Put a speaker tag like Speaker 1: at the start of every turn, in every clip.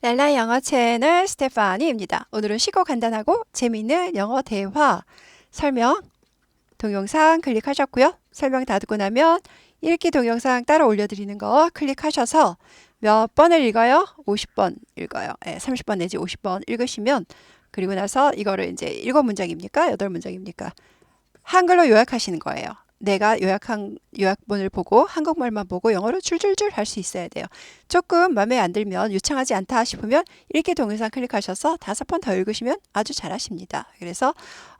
Speaker 1: 랄라 영어 채널 스테파니입니다. 오늘은 쉽고 간단하고 재미있는 영어 대화 설명 동영상 클릭하셨고요. 설명 다 듣고 나면 읽기 동영상 따라 올려드리는 거 클릭하셔서 몇 번을 읽어요? 50번 읽어요. 네, 30번 내지 50번 읽으시면 그리고 나서 이거를 이제 일곱 문장입니까? 여덟 문장입니까? 한글로 요약하시는 거예요. 내가 요약한 요약본을 보고 한국말만 보고 영어로 줄줄줄 할 수 있어야 돼요. 조금 마음에 안 들면 유창하지 않다 싶으면 읽기 동영상 클릭하셔서 다섯 번 더 읽으시면 아주 잘하십니다. 그래서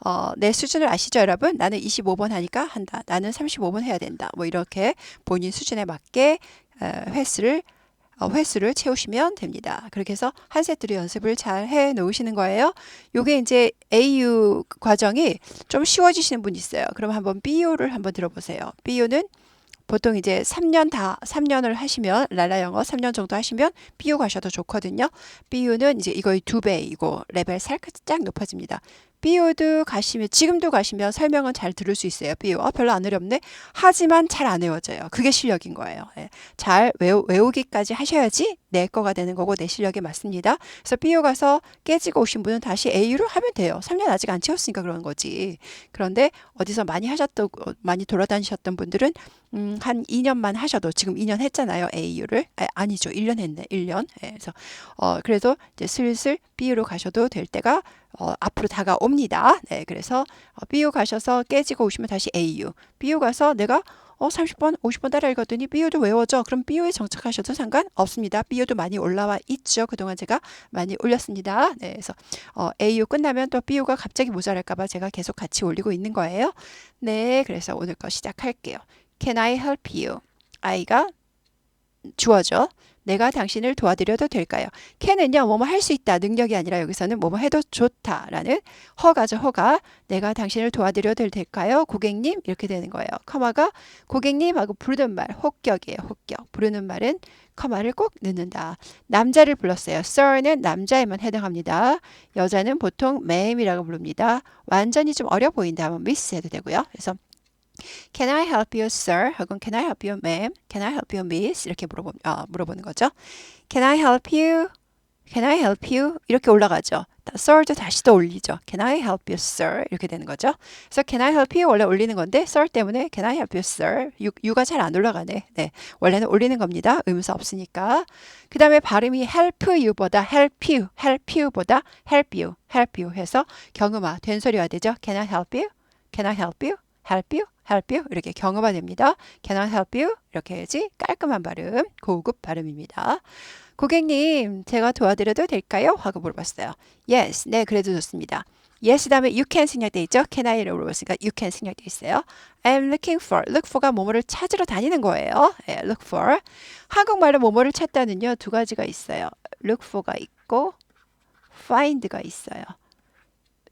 Speaker 1: 어, 내 수준을 아시죠, 여러분? 나는 25번 하니까 한다. 나는 35번 해야 된다. 뭐 이렇게 본인 수준에 맞게 어, 횟수를 어, 횟수를 채우시면 됩니다. 그렇게 해서 한 세트로 연습을 잘 해 놓으시는 거예요. 요게 이제 AU 과정이 좀 쉬워지시는 분 있어요. 그럼 한번 BU를 한번 들어보세요. BU는 보통 이제 3년 다 3년을 하시면 랄라 영어 3년 정도 하시면 BU 가셔도 좋거든요. BU는 이제 이거의 두 배이고 레벨 살짝 높아집니다. 비오드 가시면 지금도 가시면 설명은 잘 들을 수 있어요. 비오 어, 별로 안 어렵네. 하지만 잘 안 외워져요. 그게 실력인 거예요. 예. 잘 외우, 외우기까지 하셔야지 내 거가 되는 거고 내 실력이 맞습니다. 그래서 비오 가서 깨지고 오신 분은 다시 A로 하면 돼요. 3년 아직 안 채웠으니까 그런 거지. 그런데 어디서 많이 하셨던 많이 돌아다니셨던 분들은 음, 한 2년만 하셔도 지금 2년 했잖아요. AU를. 아, 니죠 1년 했네. 1년. 예, 그래서 어 그래도 이제 슬슬 B로 가셔도 될 때가 어, 앞으로 다가옵니다. 네, 그래서 어, BU 가셔서 깨지고 오시면 다시 AU. BU 가서 내가 어, 30번, 50번 따라 읽었더니 BU도 외워져. 그럼 BU에 정착하셔도 상관없습니다. BU도 많이 올라와 있죠. 그동안 제가 많이 올렸습니다. 네, 그래서 어, AU 끝나면 또 BU가 갑자기 모자랄까봐 제가 계속 같이 올리고 있는 거예요. 네, 그래서 오늘 거 시작할게요. Can I help you? 아이가 주어져. 내가 당신을 도와드려도 될까요? can은요, 뭐뭐 할 수 있다. 능력이 아니라 여기서는 뭐뭐 해도 좋다 라는 허가죠, 허가. 내가 당신을 도와드려도 될까요? 고객님? 이렇게 되는 거예요. 커마가 고객님하고 부르는 말, 혹격이에요, 혹격. 부르는 말은 커마를 꼭 넣는다. 남자를 불렀어요. sir는 남자에만 해당합니다. 여자는 보통 ma'am이라고 부릅니다. 완전히 좀 어려 보인다 하면 miss 해도 되고요. 그래서 Can I help you, sir? 혹은 Can I help you, ma'am? Can I help you, miss? 이렇게 물어보, 어, 물어보는 거죠. Can I help you? Can I help you? 이렇게 올라가죠. sir도 다시 또 올리죠. Can I help you, sir? 이렇게 되는 거죠. 그래서 Can I help you 원래 올리는 건데 sir 때문에 Can I help you, sir? 유, 유가 잘 안 올라가네. 네, 원래는 올리는 겁니다. 의문사 없으니까. 그 다음에 발음이 help you보다 help you, help you보다 help you, help you 해서 경음화, 된소리가 되죠. Can I help you? Can I help you? Help you? help you 이렇게 경험화 됩니다. Can I help you? 이렇게 해야지 깔끔한 발음, 고급 발음입니다. 고객님, 제가 도와드려도 될까요? 하고 물어봤어요. Yes, 네, 그래도 좋습니다. Yes 다음에 you can 생략돼 있죠. Can I라고 물어봤으니까 you can 생략돼 있어요. I'm looking for. Look for가 뭐뭐를 찾으러 다니는 거예요. 네, look for. 한국말로 뭐뭐를 찾다는요 두 가지가 있어요. look for가 있고 find가 있어요.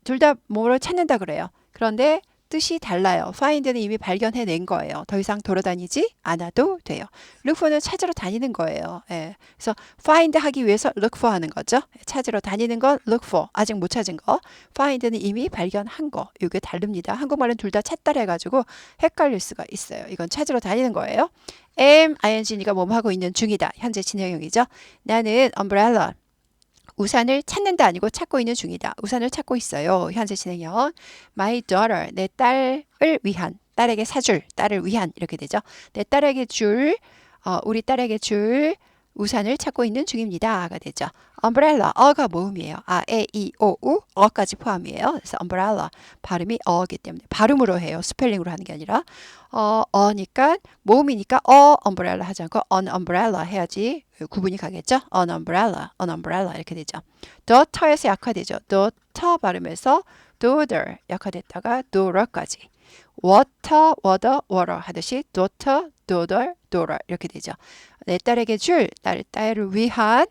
Speaker 1: 둘 다 뭐를 찾는다 그래요. 그런데 뜻이 달라요. find는 이미 발견해낸 거예요. 더 이상 돌아다니지 않아도 돼요. look for는 찾으러 다니는 거예요. 예. 그래서 find 하기 위해서 look for 하는 거죠. 찾으러 다니는 건 look for, 아직 못 찾은 거. find는 이미 발견한 거. 이게 다릅니다. 한국말은 둘 다 찾다라 해가지고 헷갈릴 수가 있어요. 이건 찾으러 다니는 거예요. am, ing니까 뭐뭐 하고 있는 중이다. 현재 진행형이죠. 나는 umbrella. 우산을 찾는다 아니고 찾고 있는 중이다. 우산을 찾고 있어요. 현재 진행형. My daughter, 내 딸을 위한, 딸에게 사줄, 딸을 위한 이렇게 되죠. 내 딸에게 줄, 어, 우리 딸에게 줄 우산을 찾고 있는 중입니다가 되죠. umbrella, 어가 모음이에요. 아, 에, 이, 오, 우, 어까지 포함이에요. 그래서 umbrella 발음이 어기 때문에 발음으로 해요. 스펠링으로 하는 게 아니라 어, 어니까 모음이니까 어 umbrella 하지 않고 on umbrella 해야지 구분이 가겠죠. on umbrella, on umbrella 이렇게 되죠. daughter에서 약화되죠. daughter 발음에서 daughter 약화됐다가 daughter까지 water, water, water 하듯이 daughter, daughter, daughter 이렇게 되죠. 내 딸에게 줄, 딸, 딸을 위한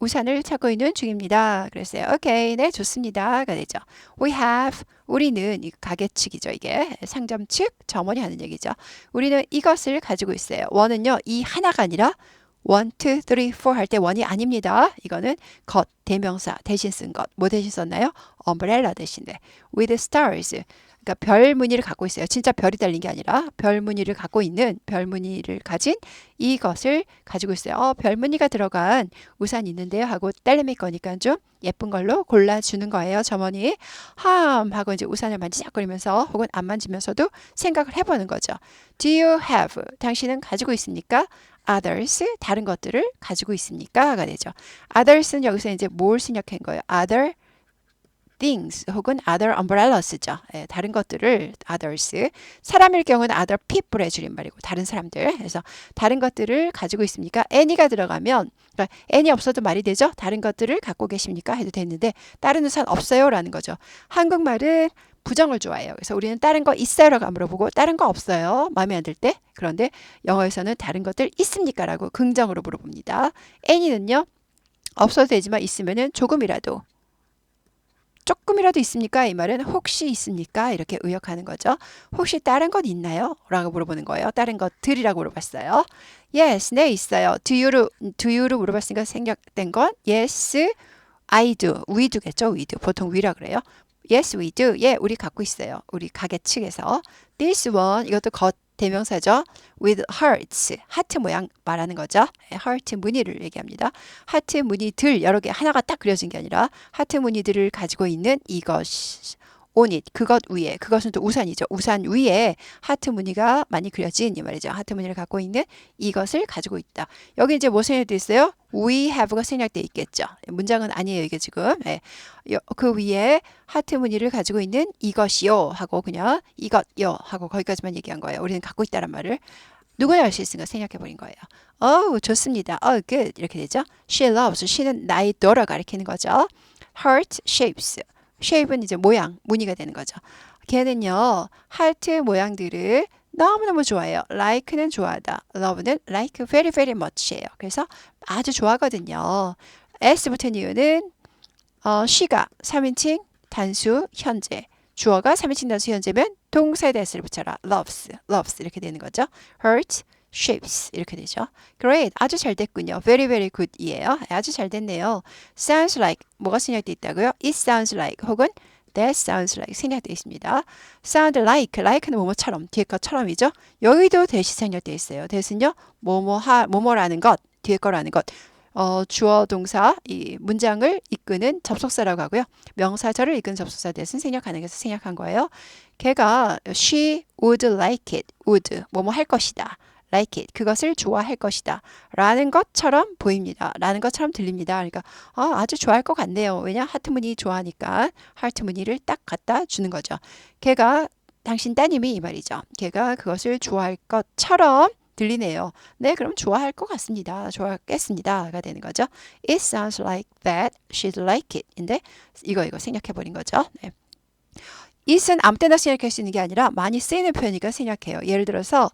Speaker 1: 우산을 찾고 있는 중입니다. 그랬어요. 오케이, 네, 좋습니다가 되죠. We have, 우리는 이 가게 측이죠. 이게 상점 측 점원이 하는 얘기죠. 우리는 이것을 가지고 있어요. 원은요, 이 하나가 아니라 one, two, three, four 할 때 원이 아닙니다. 이거는 것, 대명사 대신 쓴 것. 뭐 대신 썼나요? umbrella 대신에 with stars. 그러니까 별 무늬를 갖고 있어요. 진짜 별이 달린 게 아니라 별 무늬를 갖고 있는 별 무늬를 가진 이것을 가지고 있어요. 어, 별 무늬가 들어간 우산 있는데요 하고 딸내미 거니까 좀 예쁜 걸로 골라 주는 거예요. 점원이 함 하고 이제 우산을 만지작거리면서 혹은 안 만지면서도 생각을 해보는 거죠. Do you have? 당신은 가지고 있습니까? others 다른 것들을 가지고 있습니까?가 되죠. others는 여기서 이제 뭘 생략한 거예요? other things 혹은 other umbrellas죠. 예, 다른 것들을 others 사람일 경우는 other people의 줄임말이고 다른 사람들 그래서 다른 것들을 가지고 있습니까? any가 들어가면 그러니까 any 없어도 말이 되죠. 다른 것들을 갖고 계십니까? 해도 되는데 다른 우산 없어요라는 거죠. 한국말은 부정을 좋아해요. 그래서 우리는 다른 거 있어요라고 안 물어보고 다른 거 없어요. 마음에 안 들 때. 그런데 영어에서는 다른 것들 있습니까라고 긍정으로 물어봅니다. any는요. 없어도 되지만 있으면은 조금이라도 조금이라도 있습니까? 이 말은 혹시 있습니까? 이렇게 의역하는 거죠. 혹시 다른 것 있나요? 라고 물어보는 거예요. 다른 것들이라고 물어봤어요. Yes, 네 있어요. Do you로, do you로 물어봤으니까 생략된 건 yes, I do, we do겠죠. we do. 보통 we라 그래요. Yes, we do. 예, 우리 갖고 있어요. 우리 가게 측에서. This one, 이것도 겉 대명사죠. with hearts, 하트 모양 말하는 거죠. 하트 무늬를 얘기합니다. 하트 무늬들 여러 개 하나가 딱 그려진 게 아니라 하트 무늬들을 가지고 있는 이것 on it 그것 위에 그것은 또 우산이죠. 우산 위에 하트 무늬가 많이 그려진 이 말이죠. 하트 무늬를 갖고 있는 이것을 가지고 있다. 여기 이제 뭐 생략돼 있어요? We have가 생략돼 있겠죠. 문장은 아니에요 이게 지금. 예. 그 위에 하트 무늬를 가지고 있는 이것이요 하고 그냥 이것요 하고 거기까지만 얘기한 거예요. 우리는 갖고 있다란 말을 누구나 알수 있으니까 생략해 버린 거예요. 어우 좋습니다. 어 good 이렇게 되죠. She loves. she는 나의 daughter 가리키는 거죠. Heart shapes. Shape은 이제 모양, 무늬가 되는 거죠. 걔는요, 하트 모양들을 너무너무 좋아해요. like는 좋아하다. love는 like very very much예요. 그래서 아주 좋아하거든요. s 붙은 이유는 어, she가 3인칭 단수 현재 주어가 3인칭 단수 현재면 동사에 대해서를 붙여라. loves, loves 이렇게 되는 거죠. hurt, shapes 이렇게 되죠. Great, 아주 잘 됐군요. Very very good이에요. 아주 잘 됐네요. Sounds like 뭐가 생략돼 있다고요? It sounds like 혹은 That sounds like 생략되어 있습니다. Sound like, like는 뭐뭐처럼 뒤에 것처럼이죠. 여기도 대시 생략되어 있어요. 대신요 뭐뭐하 뭐뭐라는 것 뒤에 거라는 것. 어, 주어 동사 이 문장을 이끄는 접속사라고 하고요. 명사절을 이끄는 접속사 대신 생략하는 것을 생략한 거예요. 걔가 she would like it, would 뭐뭐 할 것이다. Like it. 그것을 좋아할 것이다. 라는 것처럼 보입니다. 라는 것처럼 들립니다. 그러니까 아, 아주 좋아할 것 같네요. 왜냐? 하트 무늬 좋아하니까 하트 무늬를 딱 갖다 주는 거죠. 걔가 당신 따님이 이 말이죠. 걔가 그것을 좋아할 것처럼 들리네요. 네, 그럼 좋아할 것 같습니다. 좋아하겠습니다가 되는 거죠. It sounds like that she'd like it. 인데 이거 이거 생략해 버린 거죠. 네. it은 아무 때나 생략할 수 있는 게 아니라 많이 쓰이는 표현이니까 생략해요. 예를 들어서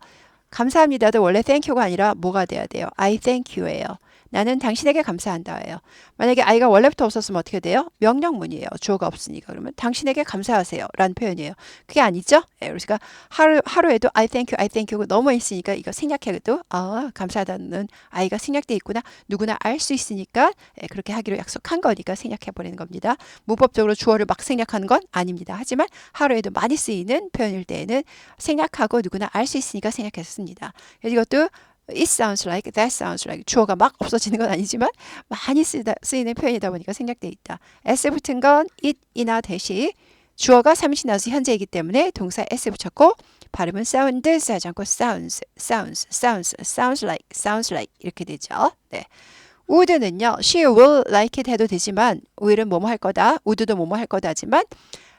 Speaker 1: 감사합니다도 원래 thank유가 아니라 뭐가 돼야 돼요? I thank you예요. 나는 당신에게 감사한다예요. 만약에 아이가 원래부터 없었으면 어떻게 돼요? 명령문이에요. 주어가 없으니까. 그러면 당신에게 감사하세요. 라는 표현이에요. 그게 아니죠? 예, 그러니까 하루, 하루에도 I thank you, I thank you 너무 있으니까 이거 생략해도 아, 감사하다는 아이가 생략돼 있구나. 누구나 알 수 있으니까 예, 그렇게 하기로 약속한 거니까 생략해 버리는 겁니다. 문법적으로 주어를 막 생략하는 건 아닙니다. 하지만 하루에도 많이 쓰이는 표현일 때에는 생략하고 누구나 알 수 있으니까 생략했습니다. 이것도 it sounds like, that sounds like 주어가 막 없어지는 건 아니지만 많이 쓰다, 쓰이는 표현이다 보니까 생략돼 있다. s 붙은 건 it이나 대시 주어가 삼신나서 현재이기 때문에 동사 s 붙였고 발음은 sounds 하지 않고 sounds, sounds, sounds, sounds like, sounds like 이렇게 되죠. 네. would는요, she will like it 해도 되지만 will은 뭐뭐 할 거다, would도 뭐뭐 할 거다지만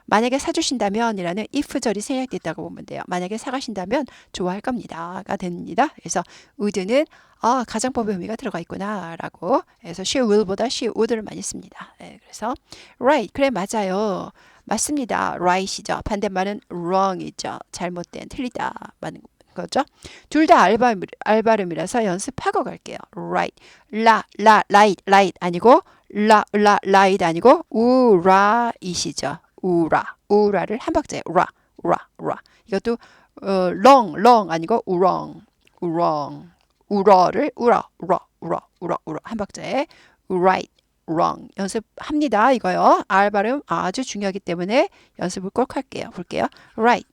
Speaker 1: 만약에 사주신다면이라는 if절이 생략됐다고 보면 돼요. 만약에 사가신다면 좋아할 겁니다가 됩니다. 그래서 would는 아, 가정법의 의미가 들어가 있구나라고 그래서 she will보다 she would를 많이 씁니다. 네, 그래서 right 그래 맞아요. 맞습니다. right이죠. 반대말은 wrong이죠. 잘못된 틀리다 맞는 거죠. 둘 다 알바름, 알바름이라서 연습하고 갈게요. right 라, 라, right, 아니고 라, 라, right 아니고 우라이시죠. 우라 우라를 한 박자에 우라 우라 우라 이것도 어, long long 아니고 우렁 우렁 우러를 우라 우라 우라 우라 우라 한 박자에 right wrong. 연습합니다. 이거요. R 발음 아주 중요하기 때문에 연습을 꼭 할게요. 볼게요. right,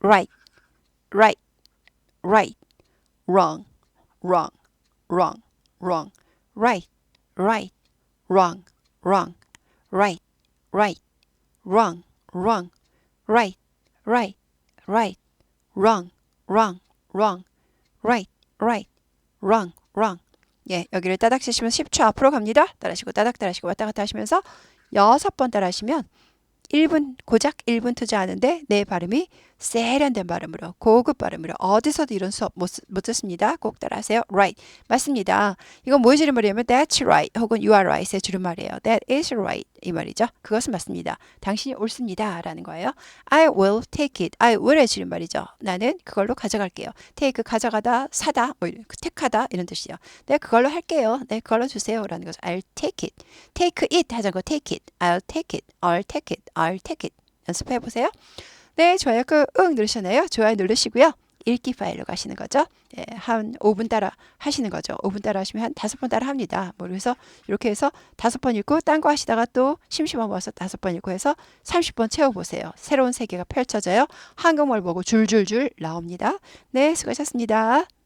Speaker 1: right, right, right, wrong, wrong, wrong, wrong, right, right, wrong, wrong, right, right, wrong, wrong, right, right, right, wrong, wrong, wrong, right, right, wrong, wrong. 예, 여기를 따닥 치시면 10초 앞으로 갑니다. 따라하시고 따닥 따라하시고 왔다 갔다 하시면서 여섯 번 따라하시면 1분 고작 1분 투자하는데 내 발음이 세련된 발음으로 고급 발음으로 어디서도 이런 수업 못, 쓰- 못 듣습니다. 꼭 따라하세요. Right. 맞습니다. 이건 뭐의 줄임말이냐면 that's right 혹은 you are right의 줄임말이에요. That is right 이 말이죠. 그것은 맞습니다. 당신이 옳습니다 라는 거예요. I will take it. I will의 줄임말이죠. 나는 그걸로 가져갈게요. take 가져가다 사다 뭐 이런 택하다 이런 뜻이에요. 네 그걸로 할게요. 네 그걸로 주세요 라는 거죠. I'll take it. take it 하자고 take it. I'll take it. I'll take it. I'll take it. 연습해 보세요. 네, 좋아요 꾹 누르셨나요? 좋아요 누르시고요. 읽기 파일로 가시는 거죠. 예, 한 5분 따라 하시는 거죠. 5분 따라 하시면 한 다섯 번 따라 합니다. 뭐 그래서 이렇게 해서 다섯 번 읽고 딴 거 하시다가 또 심심하면 와서 다섯 번 읽고 해서 30번 채워 보세요. 새로운 세계가 펼쳐져요. 한국말 보고 줄줄줄 나옵니다. 네, 수고하셨습니다.